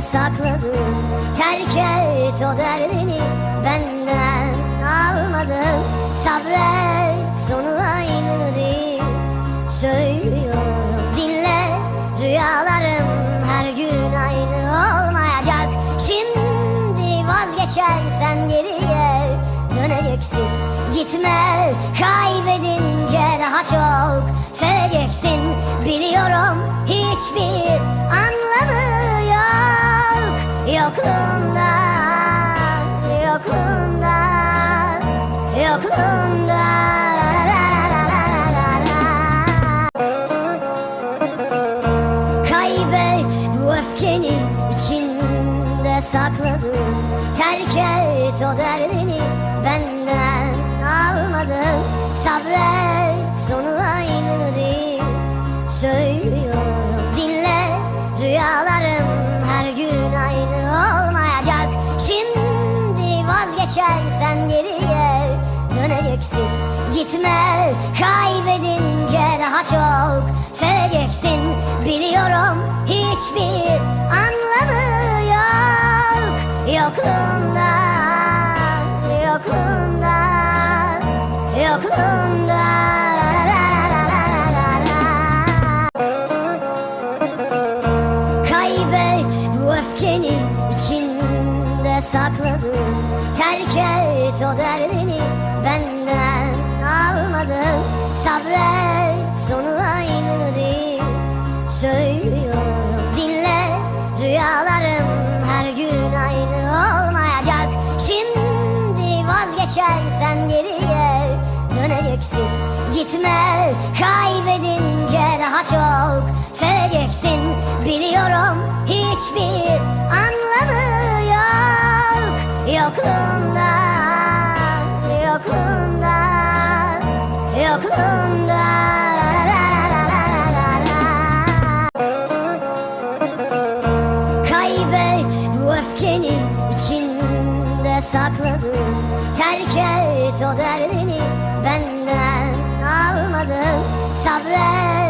sakladım Terk et o derdini benden almadın. Sabret sonu aynı değil. Söylüyorum dinle. Rüyalarım her gün aynı olmayacak. Şimdi vazgeçersen geriye döneceksin. Gitme kaybedince daha çok seveceksin. Biliyorum hiçbir Yokluğunda, yokluğunda, yokluğunda. Kaybet bu öfkeni içinde sakladım Terk et o derdini benden almadın. Sabret sonu aynı değil. Söylüyorum dinle rüyalarım Şimdi vazgeçersen geriye döneceksin. Gitme kaybedince daha çok seveceksin. Biliyorum hiçbir anlamı yok. Yokluğunda, içinde sakladım Terk et o derdini benden almadın. Sabret sonu aynı değil. Söylüyorum dinle. Rüyalarım her gün aynı olmayacak. Şimdi vazgeçersen geriye döneceksin. Gitme kaybedince daha çok seveceksin. Biliyorum hiçbir anlamı yok Yokluğunda, yokluğunda, yokluğunda. Kaybet bu öfkeni içinde sakladım Terk o derdini benden almadın. Sabret